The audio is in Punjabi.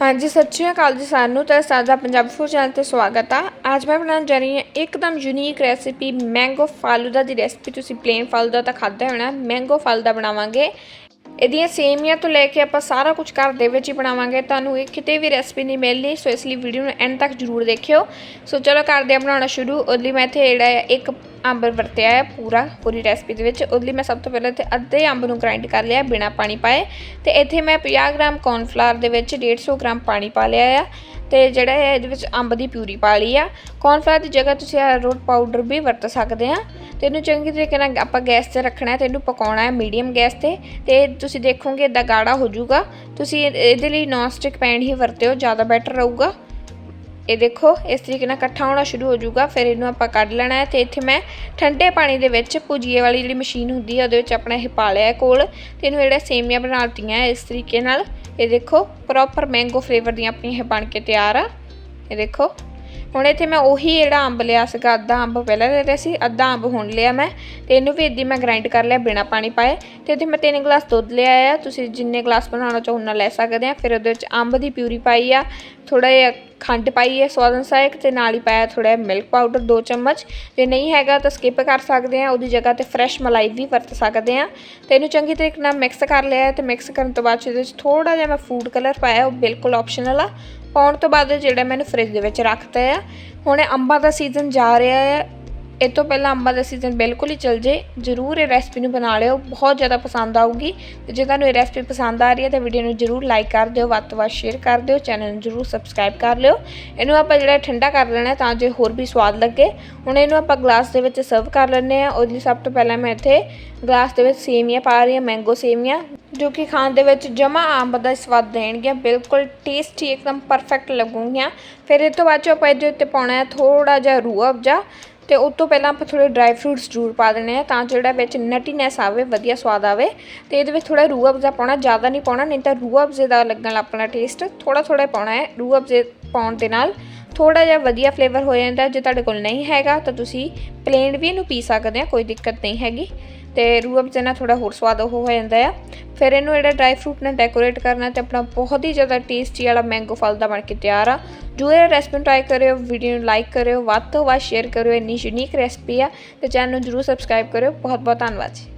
ਹਾਂਜੀ, ਸਤਿ ਸ਼੍ਰੀ ਅਕਾਲ ਜੀ ਸਾਨੂੰ ਨੂੰ ਤੇ ਸਾਡਾ ਪੰਜਾਬੀ ਫੂਡ ਚੈਨਲ ਤੇ ਸਵਾਗਤ ਆ। ਅੱਜ ਮੈਂ ਬਣਾਉਣ ਜਾ ਰਹੀ ਹਾਂ ਇੱਕਦਮ ਯੂਨੀਕ ਰੈਸਿਪੀ ਮੈਂਗੋ ਫਾਲੂਦਾ ਦੀ ਰੈਸਿਪੀ ਤੁਸੀਂ ਪਲੇਨ ਫਾਲੂਦਾ ਤਾਂ ਖਾਧਾ ਹੋਣਾ ਮੈਂਗੋ ਫਾਲੂਦਾ ਬਣਾਵਾਂਗੇ। ਇਹਦੀਆਂ ਸੇਮੀਆਂ ਤੋਂ ਲੈ ਕੇ ਆਪਾਂ ਸਾਰਾ ਕੁਝ ਘਰ ਦੇ ਵਿੱਚ ਹੀ ਬਣਾਵਾਂਗੇ। ਤੁਹਾਨੂੰ ਇਹ ਕਿਤੇ ਵੀ ਰੈਸਪੀ ਨਹੀਂ ਮਿਲਣੀ, ਸੋ ਇਸ ਲਈ ਵੀਡੀਓ ਨੂੰ ਐਂਡ ਤੱਕ ਜਰੂਰ ਦੇਖਿਓ। ਸੋ ਚਲੋ ਕਰਦੇ ਹਾਂ ਬਣਾਉਣਾ ਸ਼ੁਰੂ। ਉਹਦੇ ਲਈ ਮੈਂ ਇੱਥੇ ਜਿਹੜਾ ਹੈ, ਇੱਕ ਅੰਬ ਵਰਤਿਆ ਹੈ ਪੂਰਾ, ਪੂਰੀ ਰੈਸਪੀ ਦੇ ਵਿੱਚ। ਉਹਦੇ ਲਈ ਮੈਂ ਸਭ ਤੋਂ ਪਹਿਲਾਂ ਇੱਥੇ ਅੱਧੇ ਅੰਬ ਨੂੰ ਗ੍ਰਾਈਂਡ ਕਰ ਲਿਆ ਬਿਨਾ ਪਾਣੀ ਪਾਏ। ਤੇ ਇੱਥੇ ਮੈਂ 50 ਗ੍ਰਾਮ ਕੌਰਨਫਲਾਵਰ ਦੇ ਵਿੱਚ 150 ਗ੍ਰਾਮ ਪਾਣੀ ਪਾ ਲਿਆ ਆ। ਤੇ ਜਿਹੜਾ ਹੈ ਇਹਦੇ ਵਿੱਚ ਅੰਬ ਦੀ ਪਿਊਰੀ ਪਾ ਲਈ ਆ। ਕੌਰਨਫਲਾਵਰ ਦੀ ਜਗ੍ਹਾ ਤੁਸੀਂ ਅਰਾਰੋਟ ਪਾਊਡਰ ਵੀ ਵਰਤ ਸਕਦੇ ਆ। ਤੇ ਇਹਨੂੰ ਚੰਗੀ ਤਰੀਕੇ ਨਾਲ ਆਪਾਂ ਗੈਸ ਤੇ ਰੱਖਣਾ ਹੈ ਤੇ ਇਹਨੂੰ ਪਕਾਉਣਾ ਹੈ ਮੀਡੀਅਮ ਗੈਸ ਤੇ ਤੇ ਤੁਸੀਂ ਦੇਖੋਗੇ ਇਦਾਂ ਗਾੜਾ ਹੋ ਜਾਊਗਾ। ਤੁਸੀਂ ਇਹ- ਇਹਦੇ ਲਈ ਨੌਨ ਸਟਿਕ ਪੈਨ ਹੀ ਵਰਤਿਓ, ਜ਼ਿਆਦਾ ਬੈਟਰ ਰਹੂਗਾ। ਇਹ ਦੇਖੋ, ਇਸ ਤਰੀਕੇ ਨਾਲ ਇਕੱਠਾ ਹੋਣਾ ਸ਼ੁਰੂ ਹੋ ਜਾਊਗਾ, ਫਿਰ ਇਹਨੂੰ ਆਪਾਂ ਕੱਢ ਲੈਣਾ ਹੈ, ਤੇ ਇੱਥੇ ਮੈਂ ਠੰਡੇ ਪਾਣੀ ਦੇ ਵਿੱਚ ਭੁਜੀਏ ਵਾਲੀ ਜਿਹੜੀ ਮਸ਼ੀਨ ਹੁੰਦੀ ਹੈ, ਉਹਦੇ ਵਿੱਚ ਆਪਣਾ ਇਹ ਪਾ ਲਿਆ ਕੋਲ। ਤੇ ਇਹਨੂੰ ਜਿਹੜਾ ਸੇਮੀਆਂ ਬਣਾਤੀਆਂ ਇਸ ਤਰੀਕੇ ਨਾਲ, ਇਹ ਦੇਖੋ ਪ੍ਰੋਪਰ ਮੈਂਗੋ ਫਲੇਵਰ ਦੀਆਂ ਆਪਣੀਆਂ ਇਹ ਬਣ ਕੇ ਤਿਆਰ ਆ। ਇਹ ਦੇਖੋ ਹੁਣ ਇੱਥੇ ਮੈਂ ਉਹੀ ਜਿਹੜਾ ਅੰਬ ਲਿਆ ਸੀਗਾ, ਅੱਧਾ ਅੰਬ ਪਹਿਲਾਂ ਲੈ ਲਿਆ ਸੀ, ਅੱਧਾ ਅੰਬ ਹੁਣ ਲਿਆ ਮੈਂ ਤੇ ਇਹਨੂੰ ਵੀ ਇੱਦੀ ਮੈਂ ਗ੍ਰਾਈਂਡ ਕਰ ਲਿਆ ਬਿਨਾ ਪਾਣੀ ਪਾਏ ਤੇ ਇੱਥੇ ਮੈਂ 3 ਗਲਾਸ ਦੁੱਧ ਲਿਆ ਆ। ਤੁਸੀਂ ਜਿੰਨੇ ਗਲਾਸ ਬਣਾਉਣਾ ਚਾਹੋ ਉਨਾ ਲੈ ਸਕਦੇ ਆ। ਫਿਰ ਉਹਦੇ ਵਿੱਚ ਅੰਬ ਦੀ ਪਿਊਰੀ ਪਾਈ ਆ ਥੋੜਾ ਜਿਹਾ ਖੰਡ ਪਾਈ ਹੈ ਸਵਾਦ ਅਨੁਸਾਰ ਤੇ ਨਾਲ ਹੀ ਪਾਇਆ ਥੋੜਾ ਜਿਹਾ ਮਿਲਕ ਪਾਊਡਰ 2 ਚਮਚ। ਜੇ ਨਹੀਂ ਹੈਗਾ ਤਾਂ ਸਕਿਪ ਕਰ ਸਕਦੇ ਆ, ਉਹਦੀ ਜਗ੍ਹਾ ਤੇ ਫਰੈਸ਼ ਮਲਾਈ ਵੀ ਵਰਤ ਸਕਦੇ ਆ। ਤੇ ਇਹਨੂੰ ਚੰਗੀ ਤਰੀਕੇ ਨਾਲ ਮਿਕਸ ਕਰ ਲਿਆ ਤੇ ਮਿਕਸ ਕਰਨ ਤੋਂ ਬਾਅਦ 'ਚ ਇਹਦੇ ਵਿੱਚ ਥੋੜਾ ਜਿਹਾ ਮੈਂ ਫੂਡ ਕਲਰ ਪਾਇਆ, ਉਹ ਬਿਲਕੁਲ ਆਪਸ਼ਨਲ ਆ। ਪਾਉਣ ਤੋਂ ਬਾਅਦ ਜਿਹੜਾ ਮੈਨੂੰ ਫ੍ਰਿਜ ਦੇ ਵਿੱਚ ਰੱਖਤਾ ਆ। ਹੁਣ ਅੰਬਾਂ ਦਾ ਸੀਜ਼ਨ ਜਾ ਰਿਹਾ ਹੈ ਇਹ ਤੋਂ ਪਹਿਲਾਂ ਅੰਬਾਂ ਦਾ ਸੀਜ਼ਨ ਬਿਲਕੁਲ ਹੀ ਚੱਲ ਜੇ। ਜਰੂਰ ਇਹ ਰੈਸਪੀ ਨੂੰ ਬਣਾ ਲਿਓ। ਬਹੁਤ ਜ਼ਿਆਦਾ ਪਸੰਦ ਆਊਗੀ। ਤੇ ਜੇ ਤੁਹਾਨੂੰ ਇਹ ਰੈਸਪੀ ਪਸੰਦ ਆ ਰਹੀ ਹੈ ਤਾਂ ਵੀਡੀਓ ਨੂੰ ਜਰੂਰ ਲਾਈਕ ਕਰ ਦਿਓ। ਵੱਧ ਤੋਂ ਵੱਧ ਸ਼ੇਅਰ ਕਰ ਦਿਓ। ਚੈਨਲ ਨੂੰ ਜਰੂਰ ਸਬਸਕ੍ਰਾਈਬ ਕਰ ਲਿਓ। ਇਹਨੂੰ ਆਪਾਂ ਜਿਹੜਾ ਠੰਡਾ ਕਰ ਲੈਣਾ ਤਾਂ ਜੋ ਹੋਰ ਵੀ ਸਵਾਦ ਲੱਗੇ। ਹੁਣ ਇਹਨੂੰ ਆਪਾਂ ਗਲਾਸ ਦੇ ਵਿੱਚ ਸਰਵ ਕਰ ਲੈਂਦੇ ਆ ਉਹਦੇ ਲਈ ਸਭ ਤੋਂ ਪਹਿਲਾਂ ਮੈਂ ਇੱਥੇ ਗਲਾਸ ਦੇ ਵਿੱਚ ਸੇਮੀਆਂ ਪਾ ਰਹੀ ਹਾਂ ਮੈਂਗੋ ਸੇਮੀਆਂ। ਜੋ ਕਿ ਖਾਣ ਦੇ ਵਿੱਚ ਜਮਾ ਅੰਬ ਦਾ ਸਵਾਦ ਦੇਣਗੀਆਂ, ਬਿਲਕੁਲ ਟੇਸਟੀ ਇੱਕਦਮ ਪਰਫੈਕਟ ਲੱਗੂਗੀਆਂ। ਫਿਰ ਇਹ ਤੋਂ ਬਾਅਦ ਚੋਂ ਆਪਾਂ ਇਹਦੇ ਉੱਤੇ ਪਾਉਣਾ ਹੈ ਥੋੜਾ ਜਿਹਾ ਰੂਹ ਅਫਜਾ ਤੇ ਉਸ ਤੋਂ ਪਹਿਲਾਂ ਆਪਾਂ ਥੋੜੇ ਡਰਾਈ ਫਰੂਟਸ ਜ਼ਰੂਰ ਪਾ ਦੇਣੇ ਆ ਤਾਂ ਜਿਹੜਾ ਵਿੱਚ ਨਟੀਨੈਸ ਆਵੇ, ਵਧੀਆ ਸਵਾਦ ਆਵੇ। ਤੇ ਇਹਦੇ ਵਿੱਚ ਥੋੜਾ ਰੂਹ ਅਫਜ਼ਾ ਪਾਉਣਾ, ਜ਼ਿਆਦਾ ਨਹੀਂ ਪਾਉਣਾ, ਨਹੀਂ ਤਾਂ ਰੂਹ ਅਫਜ਼ੇ ਦਾ ਲੱਗਣ ਲੱਗ ਆਪਣਾ ਟੇਸਟ ਥੋੜਾ ਥੋੜਾ ਪਾਉਣਾ ਹੈ, ਰੂਹ ਅਫਜ਼ੇ ਪਾਉਣ ਦੇ ਨਾਲ। ਥੋੜਾ ਜਿਹਾ ਵਧੀਆ ਫਲੇਵਰ ਹੋ ਜਾਂਦਾ ਜੇ ਤੁਹਾਡੇ ਕੋਲ ਨਹੀਂ ਹੈਗਾ ਤਾਂ ਤੁਸੀਂ ਪਲੇਨ ਵੀ ਇਹਨੂੰ ਪੀ ਸਕਦੇ ਆ, ਕੋਈ ਦਿੱਕਤ ਨਹੀਂ ਹੈਗੀ। ਤੇ ਰੂਹ ਅਫਜ਼ੇ ਨਾਲ ਥੋੜਾ ਹੋਰ ਸਵਾਦ ਉਹ ਹੋ ਜਾਂਦਾ ਆ। ਫਿਰ ਇਹਨੂੰ ਜਿਹੜਾ ਡਰਾਈ ਫਰੂਟ ਨਾਲ ਡੈਕੋਰੇਟ ਕਰਨਾ ਤੇ ਆਪਣਾ ਬਹੁਤ ਹੀ ਜ਼ਿਆਦਾ ਟੇਸਟੀ ਵਾਲਾ ਮੈਂਗੋ ਫਲ ਦਾ ਬਣ ਕੇ ਤਿਆਰ ਆ। ਜੋ ਇਹ ਰੈਸਪੀ ਟਰਾਈ ਕਰਿਓ ਵੀਡੀਓ ਨੂੰ ਲਾਈਕ ਕਰਿਓ, ਵੱਧ ਤੋਂ ਵੱਧ ਸ਼ੇਅਰ ਕਰਿਓ, ਇੰਨੀ ਯੂਨੀਕ ਰੈਸਪੀ ਆ। ਤੇ ਚੈਨਲ ਨੂੰ ਜਰੂਰ ਸਬਸਕ੍ਰਾਈਬ ਕਰਿਓ। ਬਹੁਤ ਬਹੁਤ ਧੰਨਵਾਦ ਜੀ।